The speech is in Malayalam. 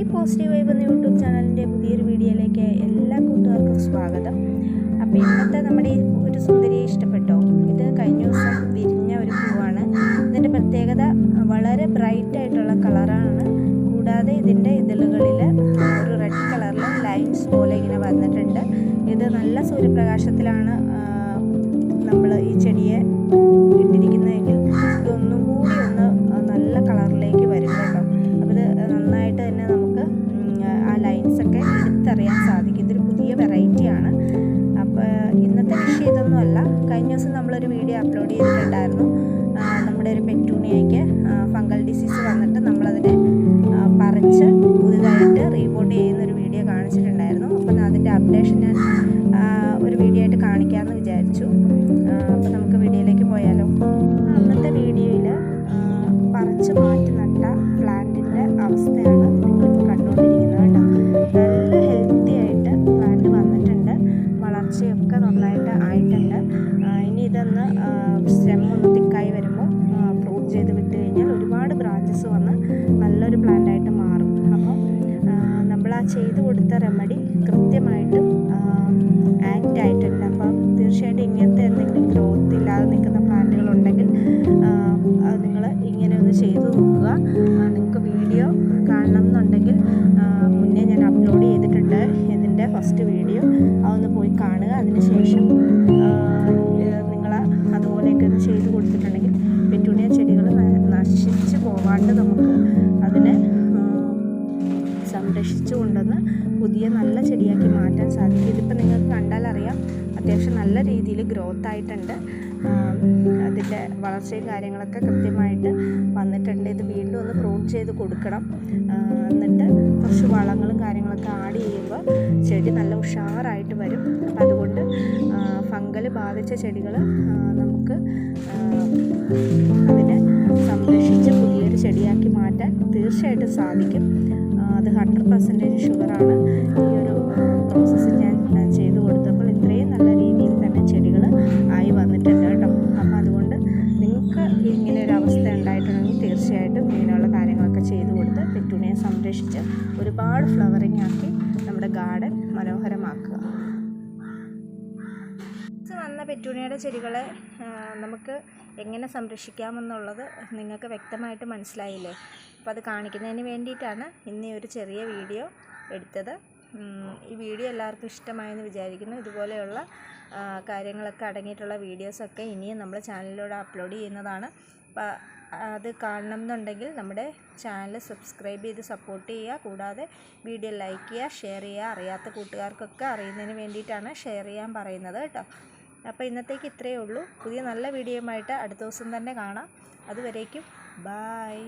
ഹായ് പോസിറ്റീവ് വൈബ് എന്ന യൂട്യൂബ് ചാനലിന്റെ പുതിയൊരു വീഡിയോയിലേക്ക് എല്ലാ കൂട്ടുകാർക്കും സ്വാഗതം. അപ്പോൾ ഇന്നത്തെ നമ്മുടെ ഒരു സുന്ദരിയെ ഇഷ്ടപ്പെട്ടോ? ഇത് കഴിഞ്ഞ ദിവസം വിരിഞ്ഞ ഒരു പൂവാണ്. ഇതിന്റെ പ്രത്യേകത വളരെ ബ്രൈറ്റ് ആയിട്ടുള്ള കളറാണ്. കൂടാതെ ഇതിന്റെ ഇതളുകളിൽ ഒരു റെഡ് കളറിൽ ലൈൻസ് പോലെ ഇങ്ങനെ വന്നിട്ടുണ്ട്. ഇത് നല്ല സൂര്യപ്രകാശത്തിലാണ് നമ്മൾ ഈ ചെടിയെ ഇതൊരു പുതിയ വെറൈറ്റിയാണ് അപ്പോൾ ഇന്നത്തെ വിഷയം ഇതൊന്നുമല്ല. കഴിഞ്ഞ ദിവസം നമ്മളൊരു വീഡിയോ അപ്ലോഡ് ചെയ്തിട്ടുണ്ടായിരുന്നു. നമ്മുടെ ഒരു പെറ്റൂണിയയ്ക്ക് ഫംഗൽ ഡിസീസ് വന്നിട്ട് നമ്മളതിനെ പറിച്ച് പുതുതായിട്ട് റീബോട്ട് ചെയ്യുന്നൊരു വീഡിയോ കാണിച്ചിട്ടുണ്ടായിരുന്നു. അപ്പം അതിന്റെ അപ്ഡേഷൻ ഞാൻ ഇതൊന്ന് സ്റ്റെം ഒന്ന് തിക്കായി വരുമ്പോൾ പ്രൂവ് ചെയ്ത് വിട്ട് കഴിഞ്ഞാൽ ഒരുപാട് ബ്രാഞ്ചസ് വന്ന് നല്ലൊരു പ്ലാന്റായിട്ട് മാറും. അപ്പോൾ നമ്മൾ ആ ചെയ്ത് കൊടുത്ത റെമഡി കൃത്യമായിട്ട് ആക്റ്റ് ആയിട്ടുണ്ട്. അപ്പം തീർച്ചയായിട്ടും ഇങ്ങനത്തെ എന്തെങ്കിലും ഗ്രോത്ത് ഇല്ലാതെ നിൽക്കുന്ന പ്ലാന്റുകളുണ്ടെങ്കിൽ നിങ്ങൾ ഇങ്ങനെ ഒന്ന് ചെയ്തു നോക്കുക. നിങ്ങൾക്ക് വീഡിയോ കാണണം എന്നുണ്ടെങ്കിൽ മുന്നേ ഞാൻ അപ്ലോഡ് ചെയ്തിട്ടുണ്ട് ഇതിന്റെ ഫസ്റ്റ് വീഡിയോ അതൊന്ന് പോയി കാണുക. അതിനുശേഷം മാറ്റാൻ സാധിക്കും. ഇതിപ്പോൾ നിങ്ങൾക്ക് കണ്ടാൽ അറിയാം അത്യാവശ്യം നല്ല രീതിയിൽ ഗ്രോത്ത് ആയിട്ടുണ്ട്. അതിന്റെ വളർച്ചയും കാര്യങ്ങളൊക്കെ കൃത്യമായിട്ട് വന്നിട്ടുണ്ട്. ഇത് വീണ്ടും ഒന്ന് പ്രൂൺ ചെയ്ത് കൊടുക്കണം. എന്നിട്ട് കുറച്ച് വളങ്ങളും കാര്യങ്ങളൊക്കെ ആഡ് ചെയ്യുമ്പോൾ ചെടി നല്ല ഉഷാറായിട്ട് വരും. അപ്പം അതുകൊണ്ട് ഫംഗൽ ബാധിച്ച ചെടികൾ നമുക്ക് അതിനെ സംരക്ഷിച്ച് പുതിയൊരു ചെടിയാക്കി മാറ്റാൻ തീർച്ചയായിട്ടും സാധിക്കും. അത് ഹൺഡ്രഡ് പെർസെന്റേജ് ഷുഗറാണ്. ഗാർഡൻ മനോഹരമാക്കുക. വന്ന പെറ്റൂണിയുടെ ചെടികളെ നമുക്ക് എങ്ങനെ സംരക്ഷിക്കാമെന്നുള്ളത് നിങ്ങൾക്ക് വ്യക്തമായിട്ട് മനസ്സിലായില്ലേ? അപ്പോൾ അത് കാണിക്കുന്നതിന് വേണ്ടിയിട്ടാണ് ഇന്ന് ഒരു ചെറിയ വീഡിയോ എടുത്തത്. ഈ വീഡിയോ എല്ലാവർക്കും ഇഷ്ടമായെന്ന് വിചാരിക്കുന്നു. ഇതുപോലെയുള്ള കാര്യങ്ങളൊക്കെ അടങ്ങിയിട്ടുള്ള വീഡിയോസൊക്കെ ഇനിയും നമ്മൾ ചാനലിലൂടെ അപ്ലോഡ് ചെയ്യുന്നതാണ്. അപ്പോൾ അത് കാണണം എന്നുണ്ടെങ്കിൽ നമ്മുടെ ചാനൽ സബ്സ്ക്രൈബ് ചെയ്ത് സപ്പോർട്ട് ചെയ്യുക. കൂടാതെ വീഡിയോ ലൈക്ക് ചെയ്യുക ഷെയർ ചെയ്യുക. അറിയാത്ത കൂട്ടുകാർക്കൊക്കെ അറിയുന്നതിന് വേണ്ടിയിട്ടാണ് ഷെയർ ചെയ്യാൻ പറയുന്നത് കേട്ടോ. അപ്പോൾ ഇന്നത്തേക്ക് ഇത്രയേ ഉള്ളൂ. പുതിയ നല്ല വീഡിയോയുമായിട്ട് അടുത്ത ദിവസം തന്നെ കാണാം. അതുവരേക്കും ബായ്